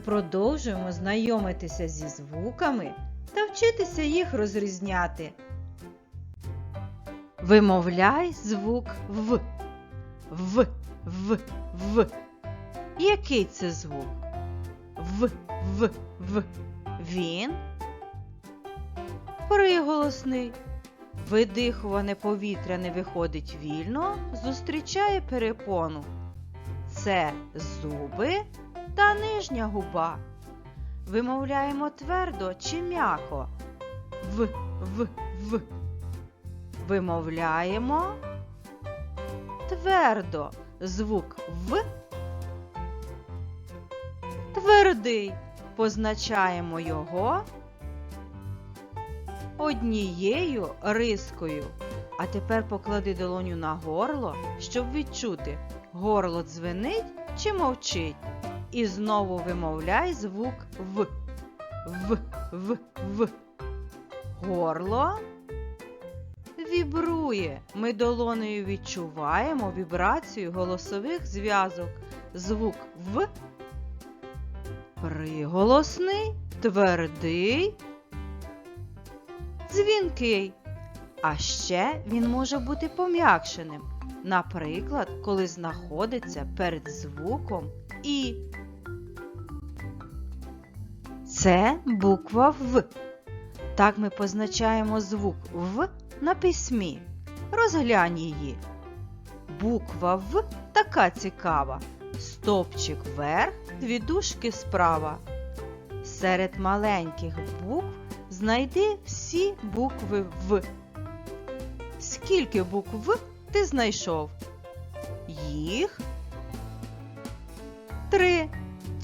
продовжуємо знайомитися зі звуками та вчитися їх розрізняти. Вимовляй звук В. В, В, В. Який це звук? В, В, В. Він приголосний. Видихуване повітря не виходить вільно, зустрічає перепону. Це зуби та нижня губа. Вимовляємо твердо чи м'яко. В, В, В. Вимовляємо твердо звук В. Твердий. Позначаємо його однією рискою. А тепер поклади долоню на горло, щоб відчути, горло дзвенить чи мовчить. І знову вимовляй звук В. В, В, В. Горло вібрує. Ми долонею відчуваємо вібрацію голосових зв'язок. Звук В. Приголосний, твердий, дзвінкий. А ще він може бути пом'якшеним. Наприклад, коли знаходиться перед звуком І. Це буква В. Так ми позначаємо звук В на письмі. Розглянь її. Буква В така цікава. Стопчик вверх, дві дужки справа. Серед маленьких букв знайди всі букви В. Скільки букв ти знайшов? Їх три.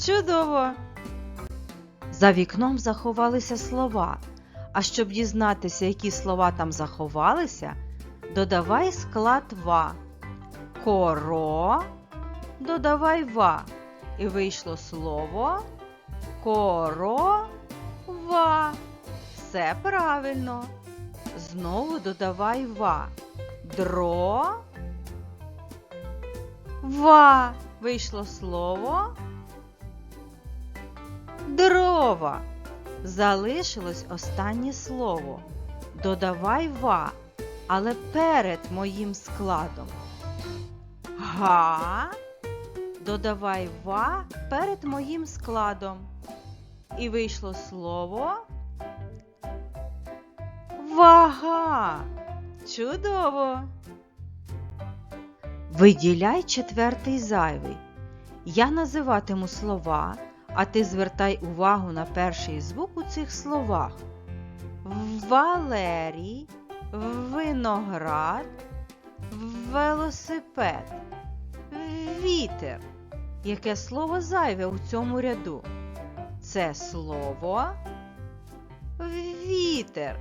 Чудово! За вікном заховалися слова. А щоб дізнатися, які слова там заховалися, додавай склад ва. Коро, додавай ва. І вийшло слово корова. Все правильно. Знову додавай ва. Дро. Ва. Вийшло слово. Дрова. Залишилось останнє слово. Додавай ва, але перед моїм складом. Га. Додавай ва перед моїм складом. І вийшло слово. Вага. Чудово. Виділяй четвертий зайвий. Я називатиму слова, а ти звертай увагу на перший звук у цих словах. Валерій, виноград, велосипед, вітер. Яке слово зайве у цьому ряду? Це слово вітер.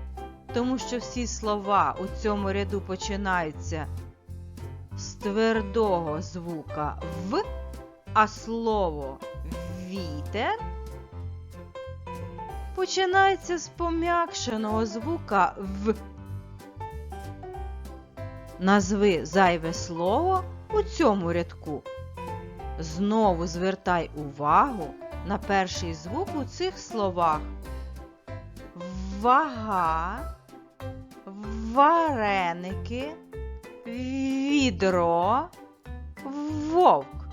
Тому що всі слова у цьому ряду починаються з твердого звука В, а слово вітер починається з пом'якшеного звука В. Назви зайве слово у цьому рядку. Знову звертай увагу на перший звук у цих словах. Вага, вареники, відро, вовк.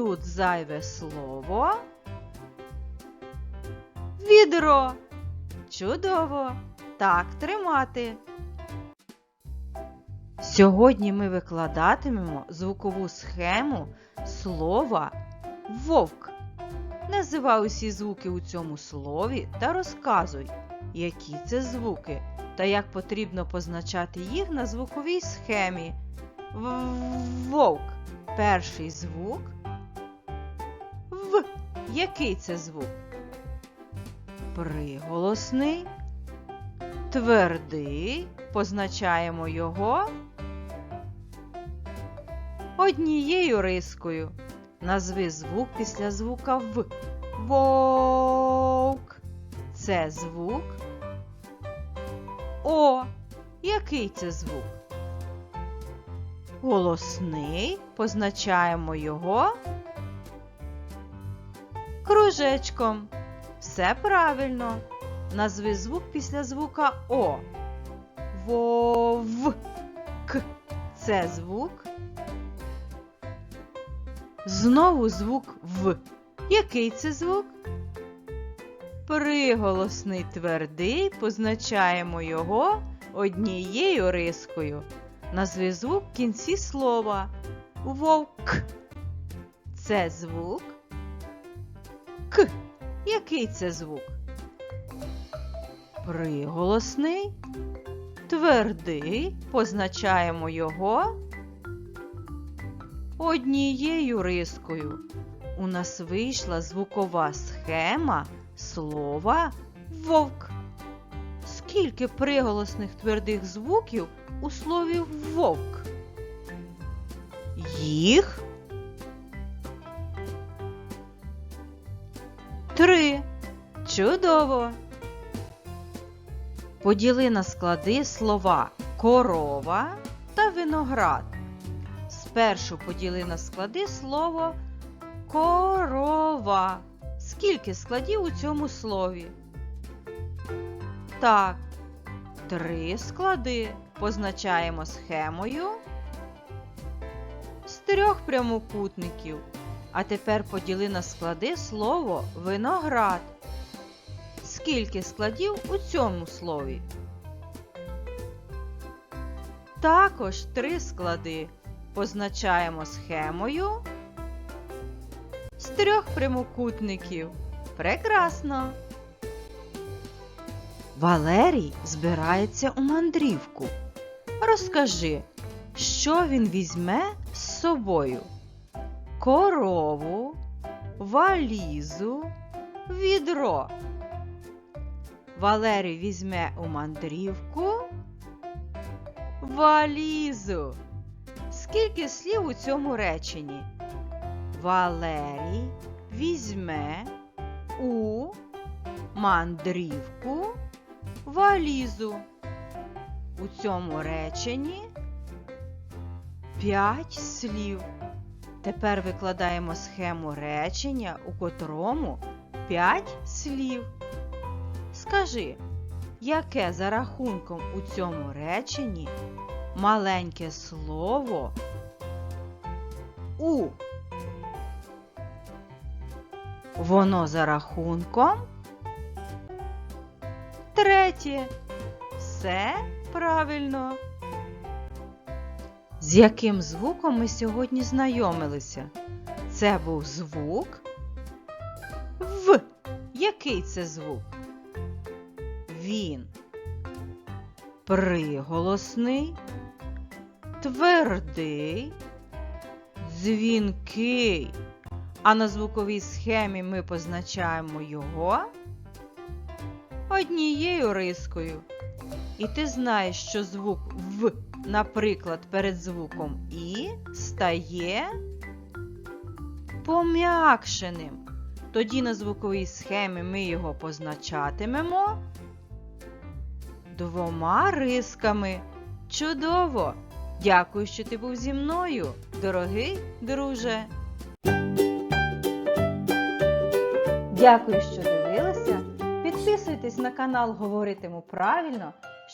Тут зайве слово. Відро. Чудово! Так тримати. Сьогодні ми викладатимемо звукову схему слова вовк. Називай усі звуки у цьому слові та розказуй, які це звуки та як потрібно позначати їх на звуковій схемі. Вовк. Перший звук. Який це звук? Приголосний. Твердий. Позначаємо його однією рискою. Назви звук після звука В. Вовк. Це звук. О. Який це звук? Голосний. Позначаємо його кружечком. Все правильно. Назви звук після звука О. Вов. К. Це звук. Знову звук В. Який це звук? Приголосний твердий, позначаємо його однією рискою. Назви звук в кінці слова. Вовк. Це звук. К. Який це звук? Приголосний. Твердий. Позначаємо його однією рискою. У нас вийшла звукова схема слова вовк. Скільки приголосних твердих звуків у слові вовк? Їх три. Чудово. Поділи на склади слова корова та виноград. Спершу поділи на склади слово корова. Скільки складів у цьому слові? Так, три склади позначаємо схемою з трьох прямокутників. А тепер поділи на склади слово виноград. Скільки складів у цьому слові? Також три склади позначаємо схемою з трьох прямокутників. Прекрасно! Валерій збирається у мандрівку. Розкажи, що він візьме з собою? Корову, валізу, відро. Валерій візьме у мандрівку валізу. Скільки слів у цьому реченні? Валерій візьме у мандрівку валізу. У цьому реченні п'ять слів. Тепер викладаємо схему речення, у котрому п'ять слів. Скажи, яке за рахунком у цьому реченні маленьке слово у? Воно за рахунком третє. Все правильно. З яким звуком ми сьогодні знайомилися? Це був звук В. Який це звук? Він приголосний, твердий, дзвінкий. А на звуковій схемі ми позначаємо його однією рискою. І ти знаєш, що звук В, наприклад, перед звуком І стає пом'якшеним. Тоді на звуковій схемі ми його позначатимемо двома рисками. Чудово! Дякую, що ти був зі мною, дорогий друже! Дякую, що дивилися. Підписуйтесь на канал Говоритиму правильно,